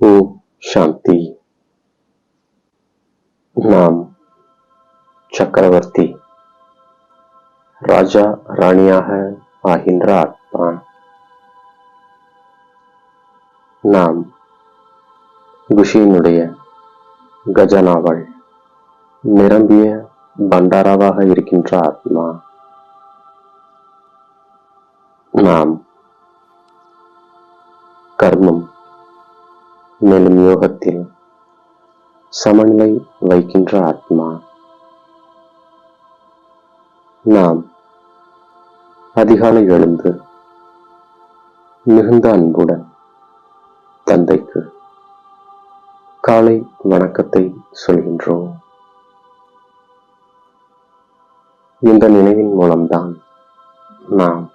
ஓம் சாந்தி நாம் சக்கரவர்த்தி ராஜா ராணியாக ஆகின்ற ஆத்மா நாம் குஷியினுடைய கஜனாவள் நிரம்பிய பண்டாராவாக இருக்கின்ற ஆத்மா நாம் மேலும் யோகத்தில் சமநிலை வைக்கின்ற ஆத்மா. நாம் அதிகாலை எழுந்து மிகுந்த அன்புடன் தந்தைக்கு காலை வணக்கத்தை சொல்கின்றோம். இந்த நினைவின் மூலம்தான் நாம்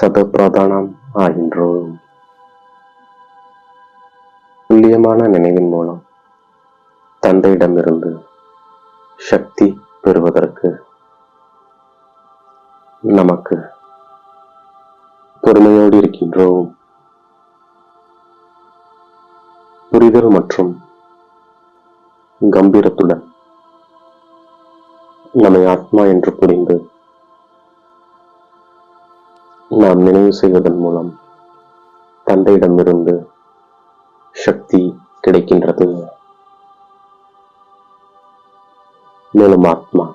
சதப்பிரதானம் ஆகின்றோம். சுயமான நினைவின் மூலம் தந்தையிடமிருந்து சக்தி பெறுவதற்கு நமக்கு பொறுமையோடு இருக்கின்றோம். புரிதல் மற்றும் கம்பீரத்துடன் நம்மை ஆத்மா என்று புரிந்து நாம் நினைவு செய்வதன் மூலம் தந்தையிடமிருந்து சக்தி கிடைக்கின்றது. மேலும் ஆத்மா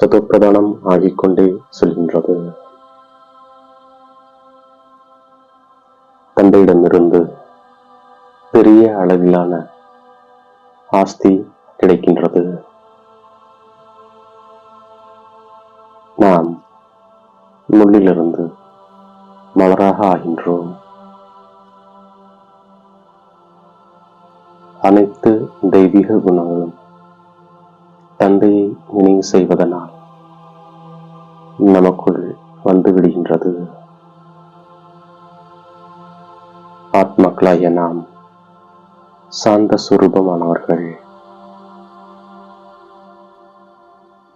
சதுப்பிரதானம் ஆகிக்கொண்டே செல்கின்றது. தந்தையிடமிருந்து பெரிய அளவிலான ஆஸ்தி கிடைக்கின்றது. நாம் முள்ளிலிருந்து மலராக ஆகின்றோம். அனைத்து தெய்வீக குணங்களும் தந்தையை நினைவு செய்வதனால் நமக்குள் வந்துவிடுகின்றது. ஆத்மக்களாய நாம் சாந்த சுரூபமானவர்கள்.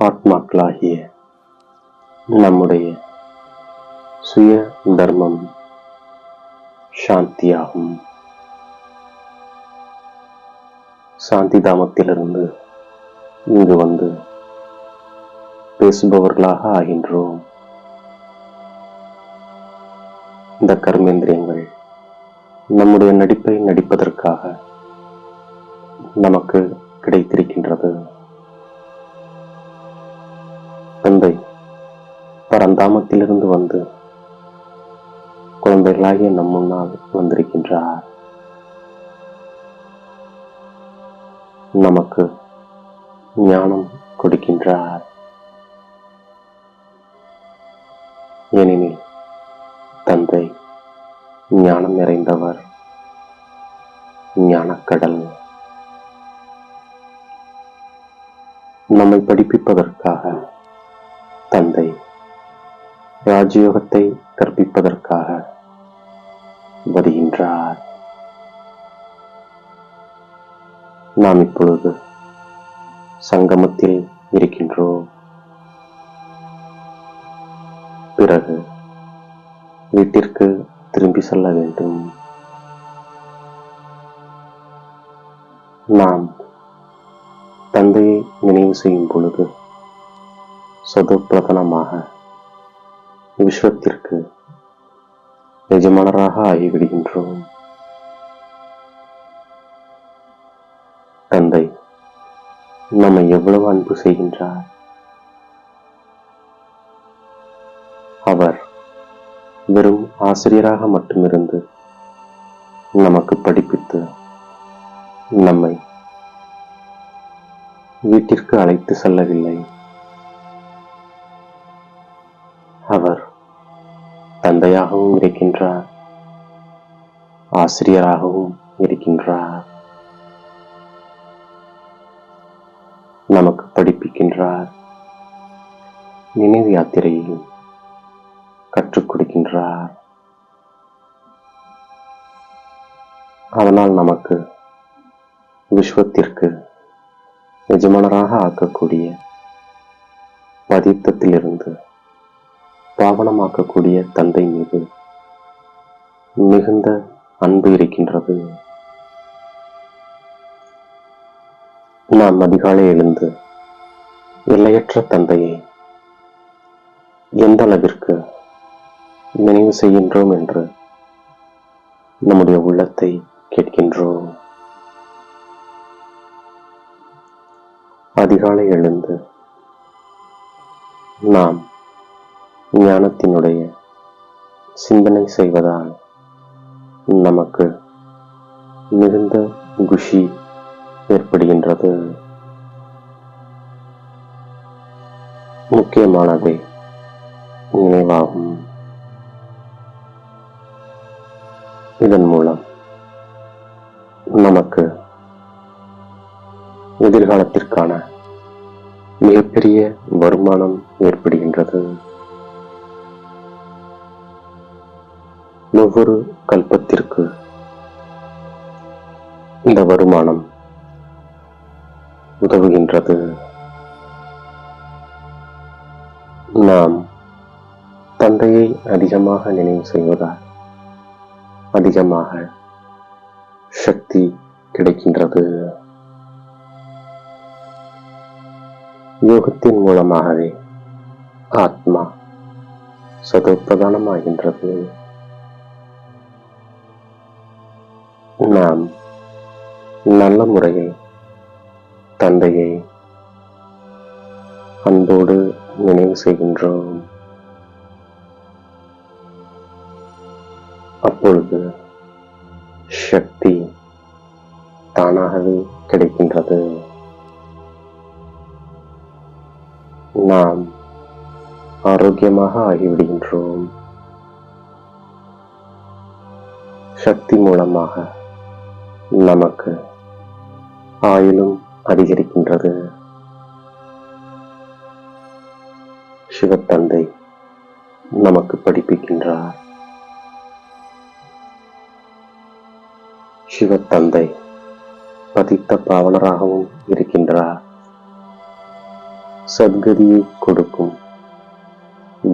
ஆத்மாக்களாகிய நம்முடைய சுய தர்மம் சாந்தியாகும். சாந்தி தாமத்திலிருந்து இங்கு வந்து பேசுபவர்களாக ஆகின்றோம். இந்த கர்மேந்திரியங்கள் நம்முடைய நடிப்பை நடிப்பதற்காக நமக்கு கிடைத்திருக்கின்றது. தந்தை பரந்தாமத்திலிருந்து வந்து குழந்தைகளாகிய நம் முன்னால் வந்திருக்கின்றார். நமக்கு ஞானம் கொடுக்கின்றார். ஏனெனில் தந்தை ஞானம் நிறைந்தவர் ஞானக்கடல். நம்மை படிப்பிப்பதற்காக தந்தை ராஜயோகத்தை கற்பிப்பதற்காக வருகின்றார். வீட்டிற்கு திரும்பி செல்ல வேண்டும். நாம் தந்தையை நினைவு செய்யும் பொழுது சொதுப்பிரதனமாக விஸ்வத்திற்கு எஜமானராக ஆகிவிடுகின்றோம். தந்தை நம்மை எவ்வளவு அன்பு செய்கின்றார்? அவர் வெறும் ஆசிரியராக மட்டுமிருந்து நமக்கு படிப்பித்து நம்மை வீட்டிற்கு அழைத்து செல்லவில்லை. அவர் தந்தையாகவும் இருக்கின்றார் ஆசிரியராகவும் இருக்கின்றார் நமக்கு படிப்பிக்கின்றார். நினைவு யாத்திரையையும் கற்றுக் கொடுக்கின்றார். அதனால் நமக்கு விஸ்வத்திற்கு எஜமானராக ஆக்கக்கூடிய பதித்தத்திலிருந்து பாவனமாக்கக்கூடிய தந்தை மீது மிகுந்த அன்பு இருக்கின்றது. நாம் அதிகாலை எழுந்து எல்லையற்ற தந்தையை எந்த அளவிற்கு நினைவு செய்கின்றோம் என்று நம்முடைய உள்ளத்தை கேட்கின்றோம். அதிகாலை எழுந்து நாம் ஞானத்தினுடைய சிந்தனை செய்வதால் நமக்கு மிகுந்த குஷி ஏற்படுகின்றது. முக்கியமானவை நினைவாகும். இதன் மூலம் நமக்கு எதிர்காலத்திற்கான மிகப்பெரிய வருமானம் ஏற்படுகின்றது. ஒவ்வொரு கல்பத்திற்கு இந்த வருமானம் உதவுகின்றது. நாம் தந்தையை அதிகமாக நினைவு செய்வதால் அதிகமாக சக்தி கிடைக்கின்றது. யோகத்தின் மூலமாகவே ஆத்மா சதோப்பிரதானமாகின்றது நாம் நல்ல முறையில் தந்தையை அன்போடு நினைவு செய்கின்றோம். அப்பொழுது சக்தி தானாகவே கிடைக்கின்றது. நாம் ஆரோக்கியமாக ஆகிவிடுகின்றோம். சக்தி மூலமாக நமக்கு ஆயுளும் அதிகரிக்கின்றது. சிவத்தந்தை நமக்கு படிப்பிக்கின்றார். சிவத்தந்தை பதித்த பாவலராகவும் இருக்கின்றார். சத்கதியை கொடுக்கும்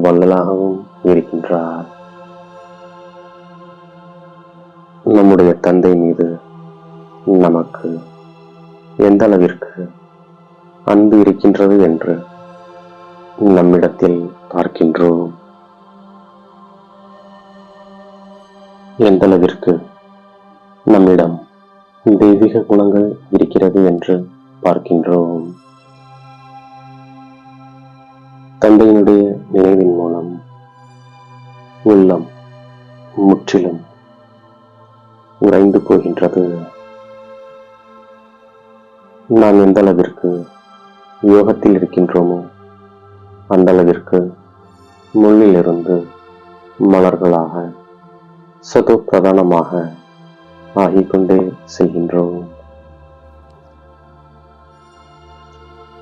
வள்ளலாகவும் இருக்கின்றார். நம்முடைய தந்தை மீது நமக்கு எந்த அளவிற்கு அன்பு இருக்கின்றது என்று நம்மிடத்தில் பார்க்கின்றோம். எந்த அளவிற்கு நம்மிடம் தெய்வீக குணங்கள் இருக்கிறது என்று பார்க்கின்றோம். தந்தையினுடைய நினைவின் மூலம் உள்ளம் முற்றிலும் உறைந்து போகின்றது. நாம் எந்த அளவிற்கு யோகத்தில் இருக்கின்றோமோ அந்த அளவிற்கு முள்ளிலிருந்து மலர்களாக சதோ பிரதானமாக ஆகிக்கொண்டே செய்கின்றோம்.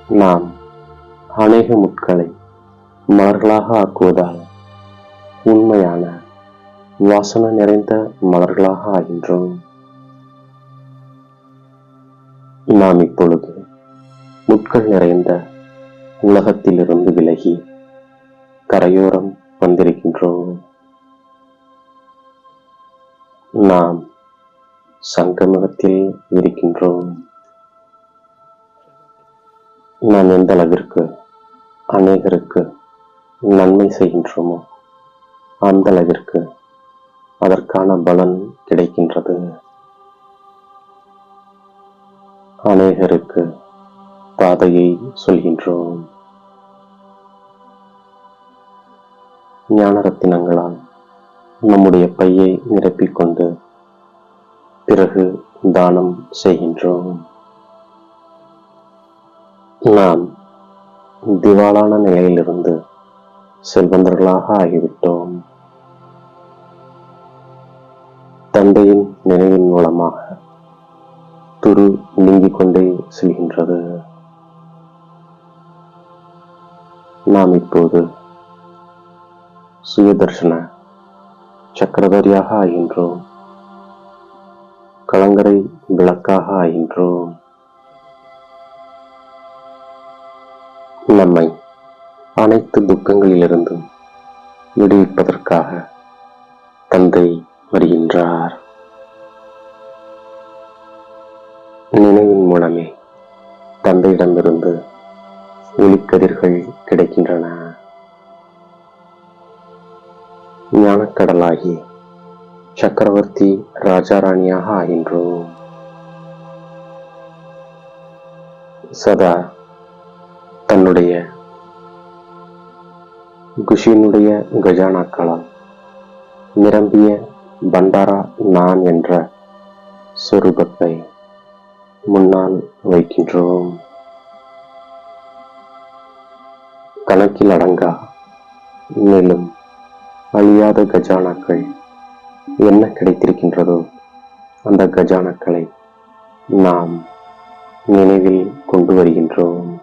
நாம் அநேக முட்களை மலர்களாக ஆக்குவதால் உண்மையான வாசனை நிறைந்த மலர்களாக ஆகின்றோம். நாம் இப்பொழுது முட்கள் நிறைந்த உலகத்திலிருந்து விலகி கரையோரம் வந்திருக்கின்றோம். நாம் சங்கமத்தில் இருக்கின்றோம். நாம் எந்த அளவிற்கு அநேகருக்கு நன்மை செய்கின்றோமோ அந்த அளவிற்கு அதற்கான பலன் கிடைக்கின்றது. அநேகருக்கு பாதையை சொல்கின்றோம். ஞானரத்தினங்களால் நம்முடைய பையை நிரப்பிக்கொண்டு பிறகு தானம் செய்கின்றோம். நாம் திவாலான நிலையிலிருந்து செல்வந்தர்களாக ஆகிவிட்டோம். தந்தையின் நினைவின் மூலமாக துரு நீங்கிக் கொண்டே செல்கின்றது. நாம் இப்போது சுயதர்ஷன சக்கரவர்த்தியாக ஆகின்றோம். கலங்கரை விளக்காக ஆகின்றோம். நம்மை அனைத்து துக்கங்களிலிருந்தும் விடுவிப்பதற்காக தந்தை வருகின்றார். நினைவின் மூலமே தந்தையிடமிருந்து ஒளிக்கதிர்கள் கிடைக்கின்றன. ஞானக்கடலாகி சக்கரவர்த்தி ராஜாராணியாக ஆகின்றோம் சதா தன்னுடைய குஷியினுடைய கஜானாக்களால் நிரம்பிய பண்டாரா நான் என்ற சொரூபத்தை முன்னால் வைக்கின்றோம். கணக்கில் அடங்கா மேலும் அழியாத கஜானாக்கள் என்ன கிடைத்திருக்கின்றதோ அந்த கஜானாக்களை நாம் நினைவில் கொண்டு வருகின்றோம்.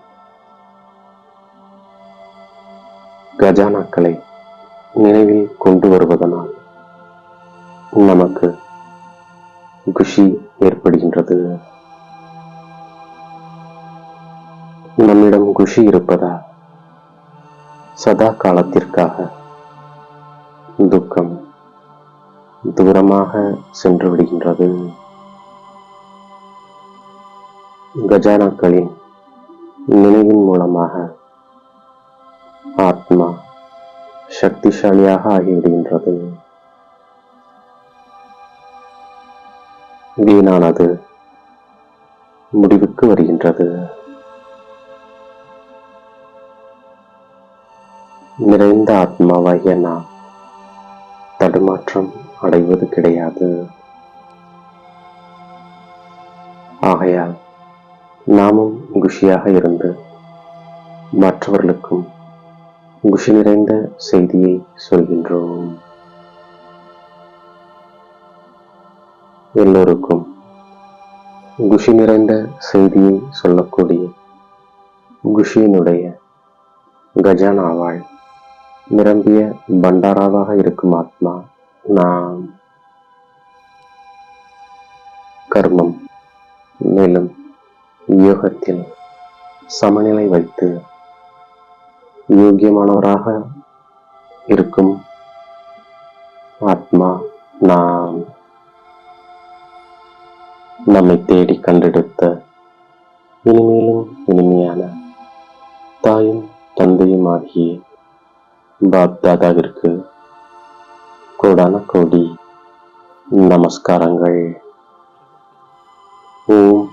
கஜானாக்களை நினைவில் கொண்டு வருவதனால் நமக்கு குஷி ஏற்படுகின்றது. நம்மிடம் குஷி இருப்பதால் சதா காலத்திற்காக துக்கம் தூரமாக சென்று விடுகின்றது. கஜானாக்களின் நினைவின் மூலமாக ஆத்மா சக்திசாலியாக ஆகிவிடுகின்றது. வீணானது முடிவுக்கு வருகின்றது. நிறைந்த ஆத்மாவாகிய நாம் தடுமாற்றம் அடைவது கிடையாது. ஆகையால் நாமும் குஷியாக இருந்து மற்றவர்களுக்கும் குஷி நிறைந்த செய்தியை சொல்கின்றோம். எல்லோருக்கும் குஷி நிறைந்த செய்தியை சொல்லக்கூடிய குஷியினுடைய கஜானாவாள் நிரம்பிய பண்டாராவாக இருக்கும் ஆத்மா நாம் கர்மம் மேலும் யோகத்தில் சமநிலை வைத்து யோக்கியமானவராக இருக்கும் ஆத்மா நாம் நம்மை தேடி கண்டெடுத்த இனிமேலும் இனிமையான தாயும் தந்தையும் ஆகிய பாப்தாதாவிற்கு கோடான கோடி நமஸ்காரங்கள். ஓம்